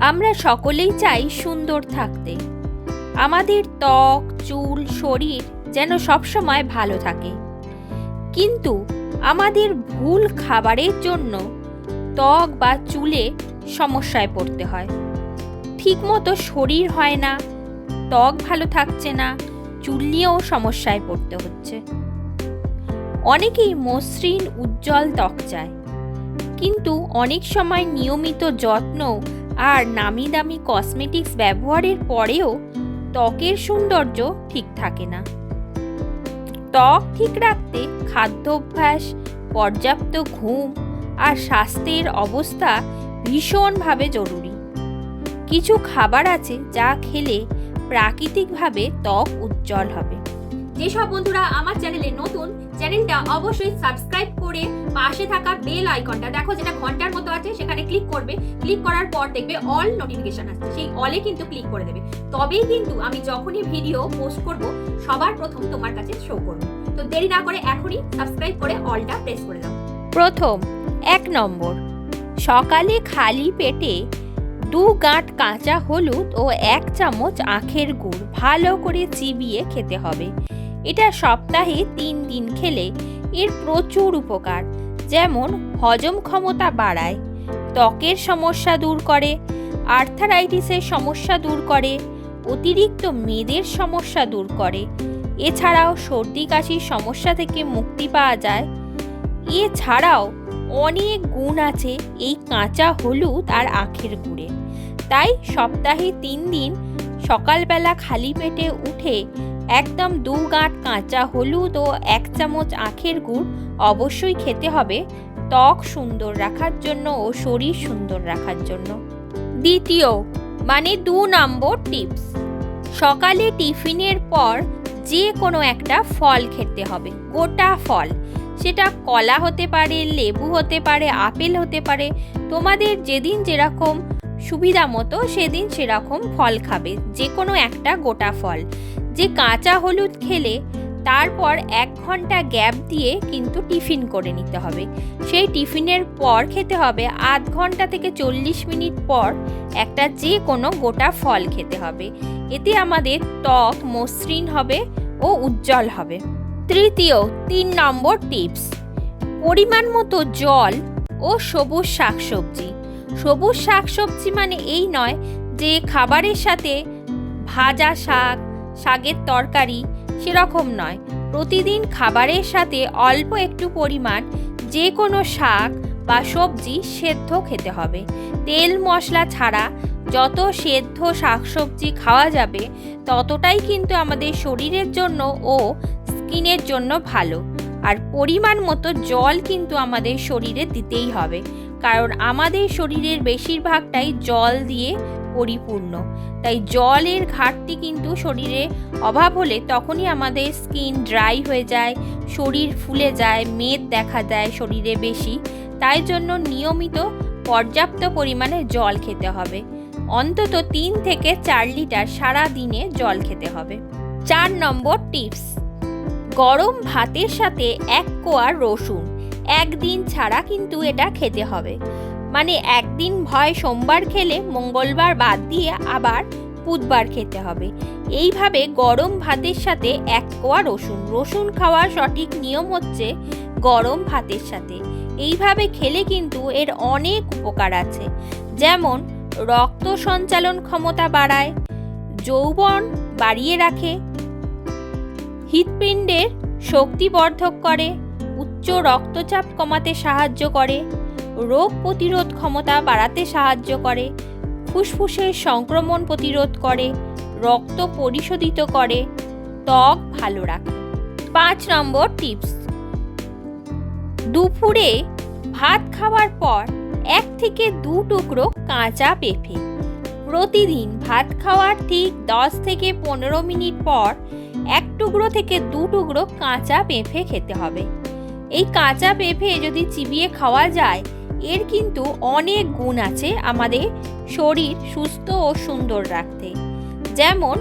আমরা সকলেই চাই সুন্দর থাকতে। আমাদের ত্বক, চুল, শরীর যেন সবসময় ভালো থাকে। কিন্তু আমাদের ভুল খাবারের জন্য ত্বক বা চুলে সমস্যায় পড়তে হয়। ঠিকমতো শরীর হয় না, ত্বক ভালো থাকছে না, চুল নিয়েও সমস্যায় পড়তে হচ্ছে। অনেকেই মসৃণ, উজ্জ্বল ত্বক চায়। কিন্তু অনেক সময় নিয়মিত যত্ন আর নামি দামি কসমেটিক্স ব্যবহারের পরেও ত্বকের সৌন্দর্য ঠিক থাকে না। ত্বক ঠিক রাখতে খাদ্যাভ্যাস পর্যাপ্ত ঘুম আর স্বাস্থ্যের অবস্থা ভীষণভাবে জরুরি। কিছু খাবার আছে যা খেলে প্রাকৃতিকভাবে ত্বক উজ্জ্বল হবে। যেসব বন্ধুরা আমার চ্যানেলে নতুন, চ্যানেলটা অবশ্যই সাবস্ক্রাইব করে পাশে থাকা বেল আইকনটা দেখো, যেটা ঘণ্টার মতো আছে, সেখানে ক্লিক করবে। ক্লিক করার পর দেখবে অল নোটিফিকেশন আসছে। সেই অলে কিন্তু ক্লিক করে দেবে। তবেই কিন্তু আমি যখনই ভিডিও পোস্ট করব, সবার প্রথম তোমার কাছে শো করব। তো দেরি না করে এখনই সাবস্ক্রাইব করে অলটা প্রেস করে দাও। প্রথম, এক নম্বর, সকালে খালি পেটে দু গাঁট কাঁচা হলুদ ও এক চামচ আখের গুড় ভালো করে চিবিয়ে খেতে হবে। এটা সপ্তাহে তিন দিন খেলে এর প্রচুর উপকার। যেমন হজম ক্ষমতা বাড়ায়, ত্বকের সমস্যা দূর করে, আর্থারাইটিসের সমস্যা দূর করে, অতিরিক্ত মেদের সমস্যা দূর করে। এছাড়াও সর্দি কাশির সমস্যা থেকে মুক্তি পাওয়া যায়। এছাড়াও অনেক গুণ আছে এই কাঁচা হলুদ আর আখের গুড়ে। তাই সপ্তাহে তিন দিন সকালবেলা খালি পেটে উঠে একদম দু গাঁট কাঁচা হলুদ ও এক চামচ আখের গুড় অবশ্যই খেতে হবে। ত্বক সুন্দর রাখার জন্য ও শরীর সুন্দর রাখার জন্য। দ্বিতীয় মানে দু নম্বর টিপস, সকালে টিফিনের পর যে কোনো একটা ফল খেতে হবে, গোটা ফল। সেটা কলা হতে পারে, লেবু হতে পারে, আপেল হতে পারে, তোমাদের যেদিন যেরকম সুবিধা মতো সেদিন সেরকম ফল খাবে যে কোনো একটা গোটা ফল। যে কাঁচা হলুদ খেলে তারপর এক ঘণ্টা গ্যাপ দিয়ে কিন্তু টিফিন করে নিতে হবে। সেই টিফিনের পর খেতে হবে আধ ঘণ্টা থেকে চল্লিশ মিনিট পর একটা যে কোনো গোটা ফল খেতে হবে। এতে আমাদের ত্বক মসৃণ হবে ও উজ্জ্বল হবে। তৃতীয়, তিন নম্বর টিপস। পরিমাণ মতো জল ও সবুজ শাকসবজি। সবুজ শাকসবজি মানে এই নয় যে খাবারের সাথে ভাজা শাক শাকের তরকারি সেরকম নয়। প্রতিদিন খাবারের সাথে অল্প একটু পরিমাণ যে কোনো শাক বা সবজি সেদ্ধ খেতে হবে। তেল মশলা ছাড়া যত সেদ্ধ শাকসবজি খাওয়া যাবে, ততটাই কিন্তু আমাদের শরীরের জন্য ও স্কিনের জন্য ভালো। আর পরিমাণ মতো জল কিন্তু আমাদের শরীরে দিতেই হবে। কারণ আমাদের শরীরের বেশিরভাগটাই জল দিয়ে পরিপূর্ণ। তাই জলের ঘাটতি কিন্তু শরীরে অভাব হলে তখনই আমাদের স্কিন ড্রাই হয়ে যায়, শরীর ফুলে যায়, মেদ দেখা দেয় শরীরে বেশি। তাই জন্য নিয়মিত পর্যাপ্ত পরিমাণে জল খেতে হবে। অন্তত তিন থেকে চার লিটার সারা দিনে জল খেতে হবে। চার নম্বর টিপস, গরম ভাতের সাথে এক কোয়া রসুন। একদিন ছাড়া কিন্তু এটা খেতে হবে। মানে একদিন ভয় সোমবার খেলে মঙ্গলবার বাদ দিয়ে আবার বুধবার খেতে হবে। এইভাবে গরম ভাতের সাথে এক কোয়া রসুন। রসুন খাওয়ার সঠিক নিয়ম হচ্ছে গরম ভাতের সাথে। এইভাবে খেলে কিন্তু এর অনেক উপকার আছে। যেমন রক্ত সঞ্চালন ক্ষমতা বাড়ায়, যৌবন বাড়িয়ে রাখে, হৃৎপিণ্ডের শক্তিবর্ধক করে, উচ্চ রক্তচাপ কমাতে সাহায্য করে, রোগ প্রতিরোধ ক্ষমতা বাড়াতে সাহায্য করে, ফুসফুসের সংক্রমণ প্রতিরোধ করে, রক্ত পরিশোধিত করে, ত্বক ভালো রাখে। পাঁচ নম্বর টিপস। দুপুরে ভাত খাওয়ার পর এক থেকে দু টুকরো কাঁচা পেঁপে। প্রতিদিন ভাত খাওয়ার ঠিক দশ থেকে পনেরো মিনিট পর এক টুকরো থেকে দু টুকরো কাঁচা পেঁপে খেতে হবে। এই কাঁচা পেঁপে যদি চিবিয়ে খাওয়া যায় এর কিন্তু অনেক গুণ আছে আমাদের শরীর সুস্থ ও সুন্দর রাখতে। যেমন,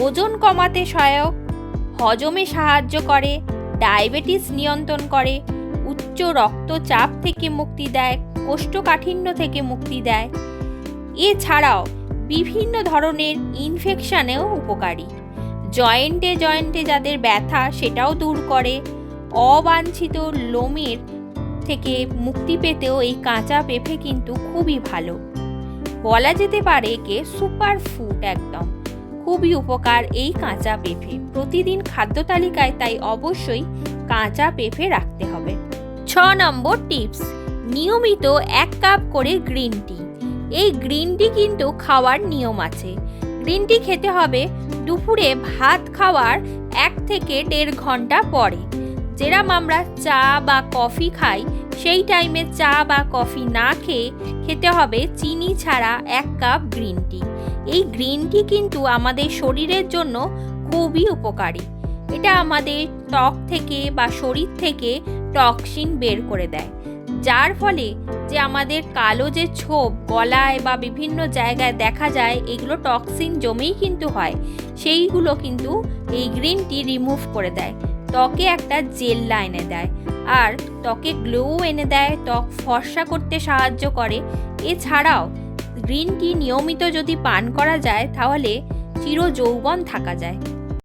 ওজন কমাতে সহায়ক, হজমে সাহায্য করে, ডায়াবেটিস নিয়ন্ত্রণ করে, উচ্চ রক্তচাপ থেকে মুক্তি দেয়, কোষ্ঠকাঠিন্য থেকে মুক্তি দেয়। এছাড়াও বিভিন্ন ধরনের ইনফেকশানেও উপকারী। জয়েন্টে জয়েন্টে যাদের ব্যথা সেটাও দূর করে। অবাঞ্ছিত লোমের থেকে মুক্তি পেতেও এই কাঁচা পেঁপে কিন্তু খুবই ভালো। বলা যেতে পারে একে সুপার ফুড একদম। খুবই উপকার এই কাঁচা পেঁপে। প্রতিদিন খাদ্য তালিকায় তাই অবশ্যই কাঁচা পেঁপে রাখতে হবে। ছ নম্বর টিপস, নিয়মিত এক কাপ করে গ্রিন টি। এই গ্রিন টি কিন্তু খাওয়ার নিয়ম আছে। গ্রিন টি খেতে হবে দুপুরে ভাত খাওয়ার এক থেকে দেড় ঘণ্টা পরে। যেরাম আমরা চা বা কফি খাই, সেই টাইমে চা বা কফি না খেয়ে খেতে হবে চিনি ছাড়া এক কাপ গ্রিন টি এই গ্রিন টি কিন্তু আমাদের শরীরের জন্য খুবই উপকারী। এটা আমাদের ত্বক থেকে বা শরীর থেকে টক্সিন বের করে দেয়। যার ফলে যে আমাদের কালো যে ছোপ গলায় বা বিভিন্ন জায়গায় দেখা যায়, এগুলো টক্সিন জমেই কিন্তু হয়। সেইগুলো কিন্তু এই গ্রিন টি রিমুভ করে দেয়। ত্বকে একটা জেল্লা এনে দেয়। আর ত্বকে গ্লো এনে দেয়, ত্বক ফর্সা করতে সাহায্য করে। এছাড়াও, গ্রিন টি নিয়মিত যদি পান করা যায়, তাহলে চির যৌবন থাকা যায়।